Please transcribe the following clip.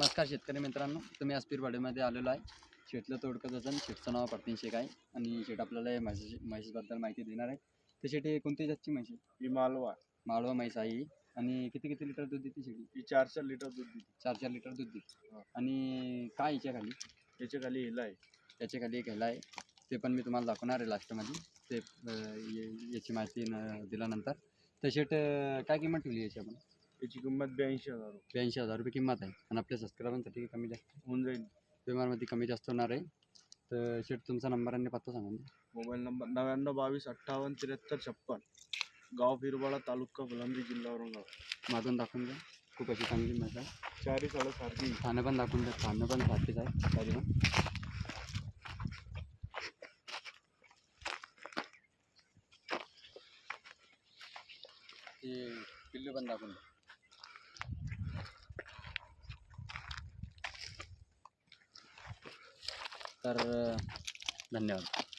नमस्कार शेतकरी मित्रांनो तुम्ही आज पीरवाडीमध्ये आलेलो आहे. शेतलं तोडकं जसं शेतचं नाव प्रतीन शेख आहे. आणि शेट आपल्याला या म्हैस म्हैसबद्दल माहिती देणार आहे. तर शेटी कोणती जातची आहे? ही मालवा. माळवा म्हैस आहे ही. आणि किती किती लिटर दूध देते शेटी ही? चार चार लिटर दूध देते. चार चार लिटर दूध देते. हा. आणि काय याच्या खाली त्याच्याखाली हिला आहे. याच्या खाली एक ह्याला आहे. ते पण मी तुम्हाला दाखवणार आहे लास्टमध्ये. ते अं, ये- याची माहिती न दिल्यानंतर. तर शेट अं, काय किंमत ठेवली याची आपण? त्याची किंमत ब्याऐंशी हजार रुपये. ब्याऐंशी हजार रुपये किंमत आहे. आणि आपल्या सबस्क्रायबांसाठी कमी जास्त? होऊन जाईल. पेमेंटमध्ये कमी जास्त होणार आहे. तर शेट तुमचा नंबर आणि पत्ता सांगा. मोबाईल नंबर नव्याण्णव बावीस अठ्ठावन्न त्र्याहत्तर छप्पन. गाव फिरवाडा तालुका फुलंब्री जिल्हा औरंगाबाद. मागून दाखवून द्या. खूप अशी चांगली मजा आहे. चारी साडेसारखी खाणं पण दाखवून द्या. खाणं पण सारखीच आहे. तरी पण ते पिल्लू पण दाखवून द्या. तर धन्यवाद.